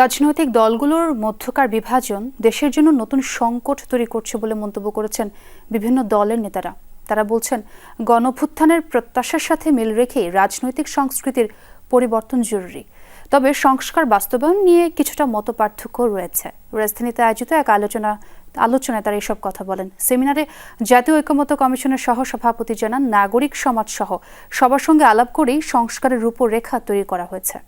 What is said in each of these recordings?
রাজনৈতিক দলগুলোর মধ্যকার বিভাজন দেশের জন্য নতুন সংকট তৈরি করছে বলে মন্তব্য করেছেন বিভিন্ন দলের নেতারা। তারা বলছেন গণভুত্থানের প্রত্যাশার সাথে মিল রেখে রাজনৈতিক সংস্কৃতির পরিবর্তন জরুরি। তবে সংস্কার বাস্তবায়ন নিয়ে কিছুটা মত পার্থক্য রয়েছে। রাজধানীতে আয়োজিত এক আলোচনা, আলোচনায় তারা এসব কথা বলেন। সেমিনারে জাতীয় ঐক্যমত্য কমিশনের সহ সভাপতি জানান, নাগরিক সমাজ সহ সবার সঙ্গে আলাপ করেই সংস্কারের রূপরেখা তৈরি করা হয়েছে।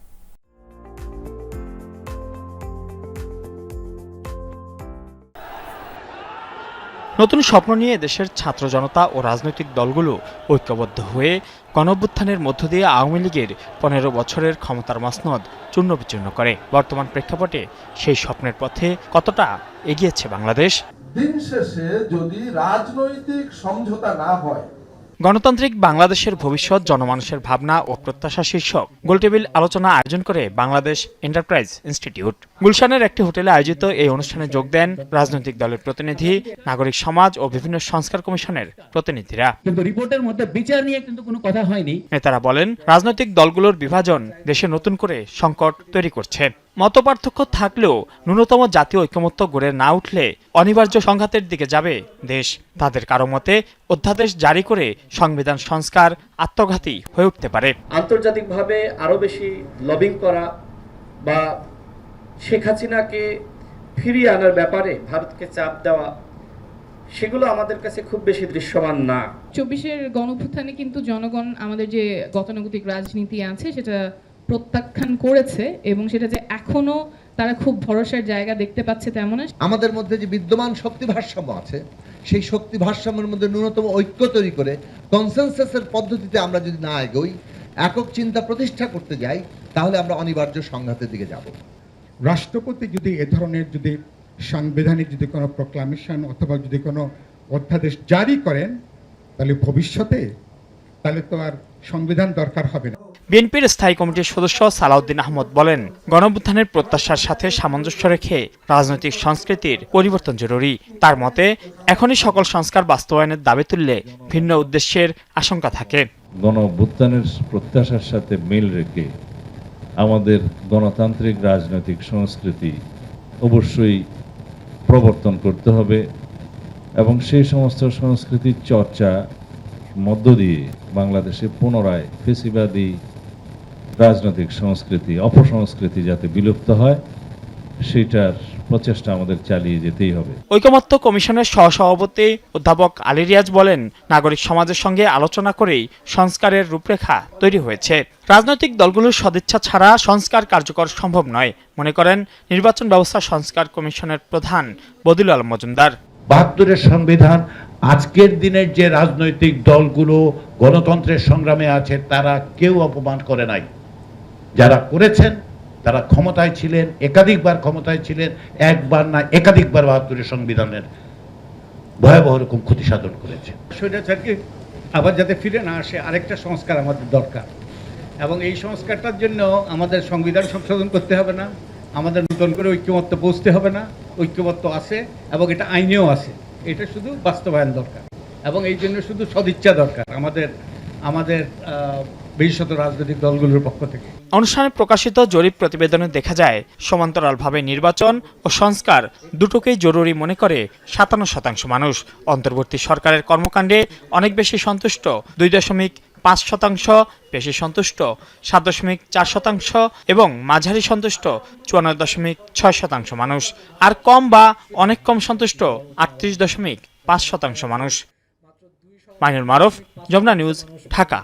নতুন স্বপ্ন নিয়ে দেশের ছাত্র জনতা ও রাজনৈতিক দলগুলো ঐক্যবদ্ধ হয়ে গণঅভ্যুত্থানের মধ্য দিয়ে আওয়ামী লীগের পনেরো বছরের ক্ষমতার মাসনদ চূর্ণ বিচূর্ণ করে। বর্তমান প্রেক্ষাপটে সেই স্বপ্নের পথে কতটা এগিয়েছে বাংলাদেশ? দিন শেষে যদি রাজনৈতিক সমঝোতা না হয় গণতান্ত্রিক বাংলাদেশের ভবিষ্যৎ জনমানুষের ভাবনা ও প্রত্যাশা শীর্ষক গোলটেবিল আলোচনা আয়োজন করে বাংলাদেশ এন্টারপ্রাইজ ইনস্টিটিউট। গুলশানের একটি হোটেলে আয়োজিত এই অনুষ্ঠানে যোগ দেন রাজনৈতিক দলের প্রতিনিধি নাগরিক সমাজ ও বিভিন্ন সংস্কার কমিশনের প্রতিনিধিরা। কিন্তু রিপোর্টের মধ্যে বিচার নিয়ে কিন্তু কোনো কথা হয়নি। নেতারা বলেন রাজনৈতিক দলগুলোর বিভাজন দেশে নতুন করে সংকট তৈরি করছে। মতপার্থক্য থাকলেও ন্যূনতম জাতীয় ঐক্যমত্য গড়ে না উঠলে অনিবার্য সংঘাতের দিকে যাবে দেশ। তাদের কারও মতে অধ্যাদেশ জারি করে সংবিধান সংস্কার আত্মঘাতী হয়ে উঠতে পারে। আন্তর্জাতিকভাবে আরও বেশি লবিং করা বা শেখ হাসিনাকে ফিরিয়ে আনার ব্যাপারে ভারতকে চাপ দেওয়া সেগুলো আমাদের কাছে খুব বেশি দৃশ্যমান না। চব্বিশের গণঅভ্যুত্থানে কিন্তু জনগণ আমাদের যে গতানুগতিক রাজনীতি আছে সেটা প্রত্যাখ্যান করেছে এবং সেটা যে এখনও তারা খুব ভরসার জায়গা দেখতে পাচ্ছে তেমন আমাদের মধ্যে যে বিদ্যমান শক্তি ভারসাম্য আছে সেই শক্তি ভারসাম্যের মধ্যে ন্যূনতম ঐক্য তৈরি করে কনসেনসাসের পদ্ধতিতে আমরা যদি না এগোই একক চিন্তা প্রতিষ্ঠা করতে যাই তাহলে আমরা অনিবার্য সংঘাতের দিকে যাব। রাষ্ট্রপতি যদি এ ধরনের যদি সাংবিধানিক যদি কোনো প্রোক্লামেশন অথবা যদি কোনো অধ্যাদেশ জারি করেন তাহলে ভবিষ্যতে তাহলে তো আর সংবিধান দরকার হবে না। বিএনপির স্থায়ী কমিটির সদস্য সালাউদ্দিন আহমদ বলেন গণঅভ্যুত্থানের প্রত্যাশার সাথে সামঞ্জস্য রেখে রাজনৈতিক সংস্কৃতির পরিবর্তন জরুরি। তার মতে, এখনই সকল সংস্কার বাস্তবায়নের দাবি তুললে ভিন্ন উদ্দেশ্যের আশঙ্কা থাকে। গণ অভ্যুত্থানের প্রত্যাশার সাথে মিল রেখে আমাদের গণতান্ত্রিক রাজনৈতিক সংস্কৃতি অবশ্যই প্রবর্তন করতে হবে এবং সেই সমস্ত সংস্কৃতির চর্চা মধ্য দিয়ে বাংলাদেশে পুনরায় ফেসিবাদী রাজনৈতিক সংস্কৃতি অপসংস্কৃতি যাতে বিলুপ্ত হয় সেটার প্রচেষ্টা আমাদের চালিয়ে যেতেই হবে। ঐকমত্য কমিশনের সহসভাপতি অধ্যাপক আলী রিয়াজ বলেন নাগরিক সমাজের সঙ্গে আলোচনা করেই সংস্কারের রূপরেখা তৈরি হয়েছে। রাজনৈতিক দলগুলোর সদিচ্ছা ছাড়া সংস্কার কার্যকর সম্ভব নয় মনে করেন নির্বাচন ব্যবস্থা সংস্কার কমিশনের প্রধান বদিল আলম মজুমদার। বাহাত্তরের সংবিধান আজকের দিনের যে রাজনৈতিক দলগুলো গণতন্ত্রের সংগ্রামে আছে তারা কেউ অপমান করে নাই। যারা করেছেন, তারা ক্ষমতায় ছিলেন, একাধিকবার ক্ষমতায় ছিলেন, একবার না, একাধিকবার বাহাত্তরের সংবিধানের ভয়াবহ রকম ক্ষতি সাধন করেছে। আবার যাতে ফিরে না আসে, আরেকটা সংস্কার আমাদের দরকার। এবং এই সংস্কারটার জন্য আমাদের সংবিধান সংশোধন করতে হবে না, আমাদের নতুন করে ঐক্যমত্য পৌঁছতে হবে না, ঐক্যমত্য আছে এবং এটা আইনেও আছে। এটা শুধু বাস্তবায়ন দরকার এবং এই জন্য শুধু সদিচ্ছা দরকার আমাদের আমাদের বিশেষত রাজনৈতিক দলগুলোর পক্ষ থেকে। অনুষ্ঠানে প্রকাশিত জরিপ প্রতিবেদনে দেখা যায়, সমান্তরালভাবে নির্বাচন ও সংস্কার দুটোকেই জরুরি মনে করে সাতান্ন শতাংশ মানুষ। অন্তর্বর্তী সরকারের কর্মকাণ্ডে অনেক বেশি সন্তুষ্ট, দুই দশমিক পাঁচ শতাংশ বেশি সন্তুষ্ট, সাত দশমিক চার শতাংশ এবং মাঝারি সন্তুষ্ট চুয়ান্ন দশমিক ছয় শতাংশ মানুষ। আর কম বা অনেক কম সন্তুষ্ট আটত্রিশ দশমিক পাঁচ শতাংশ মানুষ। মাইনুল মারুফ জমনা নিউজ ঢাকা।